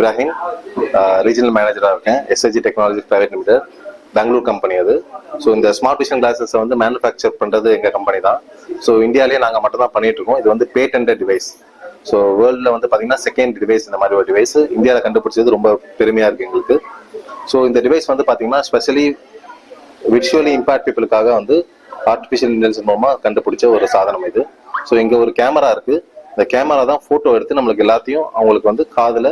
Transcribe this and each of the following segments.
Ibrahim regional மேனேஜராக இருக்கேன். SSG technology private limited Bangalore company அது. ஸோ இந்த ஸ்மார்ட் விஷன் கிளாஸஸை வந்து மேனுஃபேக்சர் பண்ணுறது எங்கள் கம்பெனி தான். ஸோ இந்தியாவிலேயே நாங்கள் மட்டும் தான் பண்ணிட்டு இருக்கோம். இது வந்து பேட்டன்ட் டிவைஸ் ஸோ வேர்ல்டில் வந்து பார்த்தீங்கன்னா செகண்ட் டிவைஸ் இந்த மாதிரி ஒரு டிவைஸ் இந்தியாவில் கண்டுபிடிச்சது ரொம்ப பெருமையாக இருக்குது எங்களுக்கு. ஸோ இந்த டிவைஸ் வந்து பார்த்தீங்கன்னா ஸ்பெஷலி விஷுவலி இம்பேக்ட் பீப்புளுக்காக வந்து ஆர்டிஃபிஷியல் இன்டெலிஜென்ஸ் மூலமாக கண்டுபிடிச்ச ஒரு சாதனம் இது. ஸோ இங்கே ஒரு கேமரா இருக்குது இந்த கேமரா தான் ஃபோட்டோ எடுத்து நம்மளுக்கு எல்லாத்தையும் அவங்களுக்கு வந்து காதில்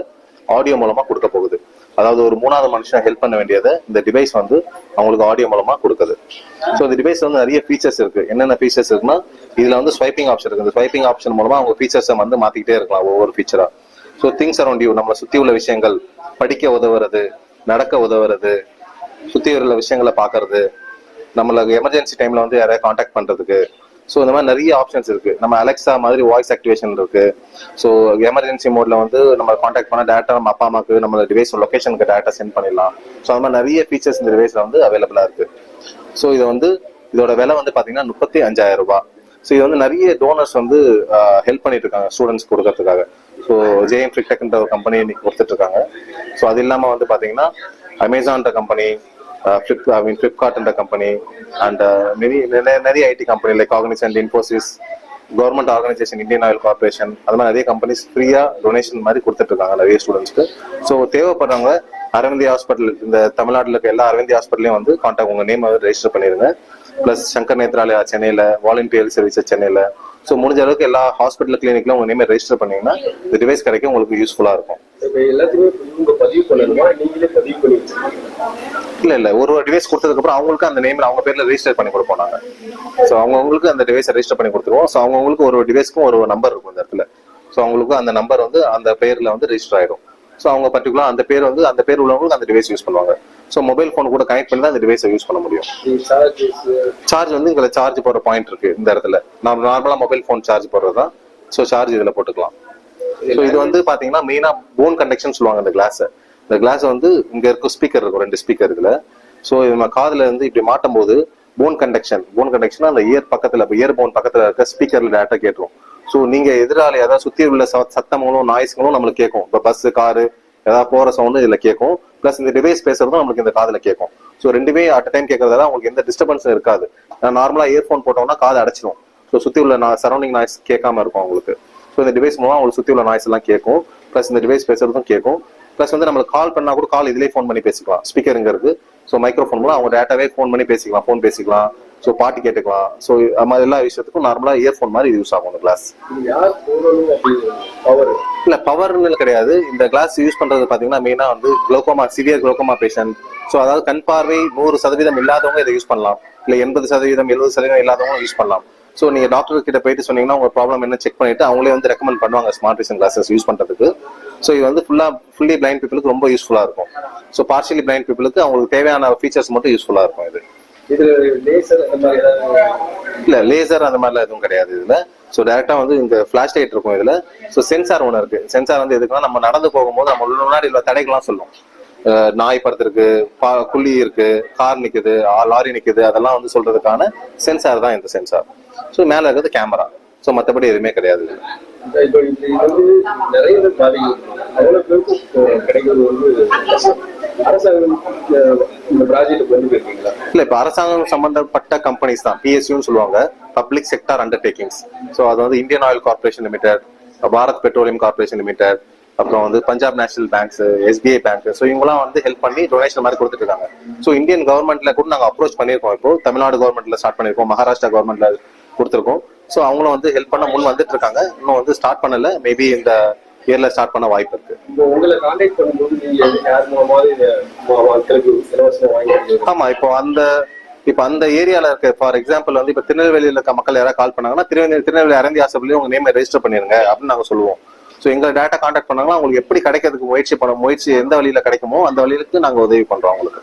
ஆடியோ மூலமாக கொடுக்க போகுது. அதாவது ஒரு மூணாவது மனுஷன் ஹெல்ப் பண்ண வேண்டியதை இந்த டிவைஸ் வந்து அவங்களுக்கு ஆடியோ மூலமாக கொடுக்குது. ஸோ இந்த டிவைஸ் வந்து நிறைய ஃபீச்சர்ஸ் இருக்கு. என்னென்ன ஃபீச்சர்ஸ் இருக்குன்னா இதுல வந்து ஸ்வைப்பிங் ஆப்ஷன் இருக்கு. இந்த ஸ்வைப்பிங் ஆப்ஷன் மூலமா அவங்க ஃபீச்சர்ஸை வந்து மாத்திக்கிட்டே இருக்கலாம் ஒவ்வொரு ஃபீச்சரா ஸோ திங்ஸ் அரௌண்ட் யூ நம்மளை சுத்தி உள்ள விஷயங்கள் படிக்க உதவுறது நடக்க உதவுறது சுத்தி உள்ள விஷயங்களை பாக்குறது நம்மளுக்கு எமர்ஜென்சி டைம்ல வந்து யாரையா காண்டாக்ட் பண்றதுக்கு ஸோ இந்த மாதிரி நிறைய ஆப்ஷன்ஸ் இருக்கு. நம்ம அலெக்ஸா மாதிரி வாய்ஸ் ஆக்டிவேஷன் இருக்கு. ஸோ எமர்ஜென்சி மோட்ல வந்து நம்ம காண்டாக்ட் பண்ண டேட்டா நம்ம அப்பா அம்மாக்கு நம்ம டிவைஸ் லொகேஷனுக்கு டேட்டா சென்ட் பண்ணிடலாம். ஸோ அந்த மாதிரி நிறைய ஃபீச்சர்ஸ் இந்த டிவைஸ்ல வந்து அவைலபிளா இருக்கு. ஸோ இது வந்து இதோட விலை வந்து பாத்தீங்கன்னா முப்பத்தி அஞ்சாயிரம் ரூபாய். ஸோ இது வந்து நிறைய டோனர்ஸ் வந்து ஹெல்ப் பண்ணிட்டு இருக்காங்க ஸ்டூடெண்ட்ஸ் கொடுக்கறதுக்காக. ஸோ ஜேஎம் ஃபிக்டெக்ன்ற ஒரு கம்பெனி இன்னைக்கு கொடுத்துட்டு இருக்காங்க. ஸோ அது இல்லாம வந்து பாத்தீங்கன்னா அமேசான்ற கம்பெனி ஃபிளிப் ஐ மீன் ஃப்ளிப்கார்ட்ன்ற கம்பெனி அண்ட் நிறைய நிறைய IT company like organisation Infosys government organisation Indian oil corporation அது மாதிரி நிறைய கம்பெனிஸ் ஃப்ரீயாக டொனேஷன் மாதிரி கொடுத்துட்டு இருக்காங்க நிறைய ஸ்டூடெண்ட்ஸ்க்கு ஸோ தேவைப்படுறவங்க அரவிந்தி ஹாஸ்பிட்டல் இந்த தமிழ்நாட்டில் இருக்க எல்லா அரவிந்தி ஹாஸ்பிட்டலையும் வந்து கான்டாக்ட் உங்கள் நேம் வந்து ரெஜிஸ்டர் பண்ணிருங்க. ப்ளஸ் சங்கர் நேத்ராலயா சென்னையில் வாலண்டியர் சர்வீஸஸ் சென்னையில் ஸோ முடிஞ்ச அளவுக்கு எல்லா ஹாஸ்பிட்டல் கிளினிக்ல உங்க நேம் ரெஜிஸ்டர் பண்ணீங்கன்னா இந்த டிவைஸ் கிடைக்கும் உங்களுக்கு யூஸ்ஃபுல்லா இருக்கும். இல்ல இல்ல. ஒரு ஒரு டிவைஸ் கொடுத்ததுக்கு அப்புறம் அவங்களுக்கு அந்த நேம்ல அவங்க பேர்ல ரெஜிஸ்டர் பண்ணி கொடுப்போம் நாங்க ஸோ அவங்கவுங்களுக்கு அந்த டிவைஸை ரெஜிஸ்டர் பண்ணி கொடுத்துருவோம். ஸோ அவங்கவுங்களுக்கு ஒரு டிவைஸ்க்கும் ஒரு நம்பர் இருக்கும் இந்த இடத்துல. ஸோ அவங்களுக்கு அந்த நம்பர் வந்து அந்த பேர்ல வந்து ரெஜிஸ்டர் ஆயிடும். ஸோ அவங்க பர்டிகுலர் அந்த பேர் வந்து அந்த பேர் உள்ளவங்களுக்கு அந்த டிவைஸ் யூஸ் பண்ணுவாங்க. ஸோ மொபைல் ஃபோன் கூட கனெக்ட் பண்ணி தான் அந்த டிவைஸை யூஸ் பண்ண முடியும். சார்ஜ் வந்து இங்கே சார்ஜ் போடுற பாயிண்ட் இருக்கு இந்த இடத்துல. நம்ம நார்மலா மொபைல் ஃபோன் சார்ஜ் போடுறது தான் ஸோ சார்ஜ் இதுல போட்டுக்கலாம். ஸோ இது வந்து பாத்தீங்கன்னா மெயினா போன் கண்டக்ஷன் சொல்லுவாங்க இந்த கிளாஸ் இந்த கிளாஸ் வந்து இங்க இருக்கும் ஸ்பீக்கர் இருக்கும் ரெண்டு ஸ்பீக்கர் இதுல. ஸோ நம்ம காதுல இருந்து இப்படி மாட்டும் போது போன் கண்டக்ஷன் போன் கண்டக்ஷன் அந்த இயர் பக்கத்துல இயர் போன் பக்கத்துல இருக்க ஸ்பீக்கர்ல டேரக்டா கேட்டுரும். ஸோ நீங்க எதிராளி ஏதாவது சுத்தி உள்ள சத்தங்களும் நாய்ஸ்களும் நம்மளுக்கு கேட்கும். இப்போ பஸ் காரு ஏதாவது போகிற சவுண்டு இதில் கேட்கும் ப்ளஸ் இந்த டிவைஸ் பேசுறதும் நம்மளுக்கு இந்த காதில் கேட்கும் ஸோ ரெண்டுமே அட் டைம் கேட்கறதால உங்களுக்கு எந்த டிஸ்டர்பன்ஸும் இருக்காது. நார்மலாக இயர்ஃபோன் போட்டோம்னா காது அடைச்சிடும் ஸோ சுற்றி உள்ள சரௌண்டிங் நாய்ஸ் கேட்காம இருக்கும் உங்களுக்கு ஸோ இந்த டிவைஸ் மூலம் உங்களுக்கு சுற்றி உள்ள நாய்ஸ் எல்லாம் கேட்கும். ப்ளஸ் இந்த டிவைஸ் பேசுறதும் கேட்கும். ப்ளஸ் வந்து நம்மளுக்கு கால் பண்ணால் கூட கால் இதிலே ஃபோன் பண்ணி பேசிக்கலாம். ஸ்பீக்கருங்கிறது ஸோ மைக்ரோஃபோன் மூலம் அவங்க டேட்டாவே ஃபோன் பண்ணி பேசிக்கலாம். ஃபோன் பேசிக்கலாம். ஸோ பாட்டு கேட்டுக்கலாம். ஸோ அது மாதிரி எல்லா விஷயத்துக்கும் நார்மலாக இயர்ஃபோன் மாதிரி யூஸ் ஆகும் அந்த கிளாஸ் பவர் இல்ல பவர்னு கிடையாது. இந்த கிளாஸ் யூஸ் பண்றது பாத்தீங்கன்னா மெயினா வந்து glaucoma severe glaucoma patient so அதாவது கண் பார்வை நூறு சதவீதம் இல்லாதவங்க இதை யூஸ் பண்ணலாம். இல்ல எண்பது சதவீதம் எழுபது சதவீதம் இல்லாதவங்க யூஸ் பண்ணலாம். ஸோ நீங்க டாக்டர் கிட்ட போயிட்டு சொன்னீங்கன்னா உங்க ப்ராப்ளம் என்ன செக் பண்ணிட்டு அவங்களே வந்து ரெக்கமெண்ட் பண்ணுவாங்க ஸ்மார்ட் விஷன் கிளாஸஸ் யூஸ் பண்றதுக்கு. ஸோ இது வந்து ஃபுல்லா ஃபுல்லி பிளைண்ட் பீப்புளுக்கு ரொம்ப யூஸ்ஃபுல்லா இருக்கும். ஸோ பார்ஷியலி பிளைண்ட் பீப்புளுக்கு அவங்களுக்கு தேவையான ஃபீச்சர்ஸ் மட்டும் யூஸ்ஃபுல்லா இருக்கும் இது. இது லேசர் அந்த மாதிரி இல்ல லேசர் அந்த மாதிரிலாம் எதுவும் கிடையாது இதுல. ஸோ டேரக்டா வந்து இந்த ஃபிளாஷ் லைட் இருக்கும் இதுல. ஸோ சென்சார் ஒன்று இருக்கு. சென்சார் வந்து எதுக்குன்னா நம்ம நடந்து போகும்போது நம்ம உள்ள முன்னாடி உள்ள தடைகள்லாம் சொல்லும் நாய் படுத்திருக்கு பா குழி இருக்கு கார் நிக்குது ஆ, லாரி நிக்குது அதெல்லாம் வந்து சொல்றதுக்கான சென்சார் தான் இந்த சென்சார் ஸோ மேல இருக்கிறது கேமரா ஸோ மற்றபடி எதுவுமே கிடையாது வந்து நிறைய பேர் அவ்வளவு இப்போ கிடைக்கிறது வந்து அரசாங்கம் இந்த- ப்ராஜெக்ட் கொண்டு போயிருக்கீங்களா? இல்ல இப்ப அரசாங்கம் சம்பந்தப்பட்ட கம்பெனிஸ் தான். பிஎஸ்யூன்னு சொல்லுவாங்க. பப்ளிக் செக்டார் அண்டர்டேக்கிங்ஸ் ஸோ அது வந்து Indian oil corporation limited Bharat petroleum corporation limited அப்புறம் வந்து Punjab national banks SBI bank so இவங்கலாம் வந்து ஹெல்ப் பண்ணி டொனேஷன் மாதிரி கொடுத்துட்டு இருக்காங்க. ஸோ இந்தியன் கவர்மெண்ட்ல கூட நாங்க அப்ரோச் பண்ணியிருக்கோம் இப்போ. தமிழ்நாடு கவர்மெண்ட்ல ஸ்டார்ட் பண்ணியிருக்கோம். மகாராஷ்டிரா கவர்மெண்ட்ல கொடுத்துருக்கோம். ஸோ அவங்களும் வந்து ஹெல்ப் பண்ண முன் வந்துட்டு இருக்காங்க. இன்னும் வந்து ஸ்டார்ட் பண்ணல. மேபி இந்த இயர்ல ஸ்டார்ட் பண்ண வாய்ப்பு இருக்கு. உங்களை. ஆமா இப்போ அந்த இப்போ அந்த ஏரியால இருக்க ஃபார் எக்ஸாம்பிள் வந்து இப்போ திருநெல்வேலியில இருக்க மக்கள் யாராவது கால் பண்ணாங்கன்னா திருநெல்வேலி திருநெல்வேலி அரந்தி ஹாஸ்பிட்டலையும் உங்க நேமை ரெஜிஸ்டர் பண்ணிருங்க அப்படின்னு நாங்க சொல்லுவோம். ஸோ எங்க டேட்டா கான்டாக்ட் பண்ணாங்கன்னா உங்களுக்கு எப்படி கிடைக்கிறதுக்கு முயற்சி பண்ண முயற்சி எந்த வழியில கிடைக்குமோ அந்த வழியிலுக்கு நாங்க உதவி பண்றோம் உங்களுக்கு.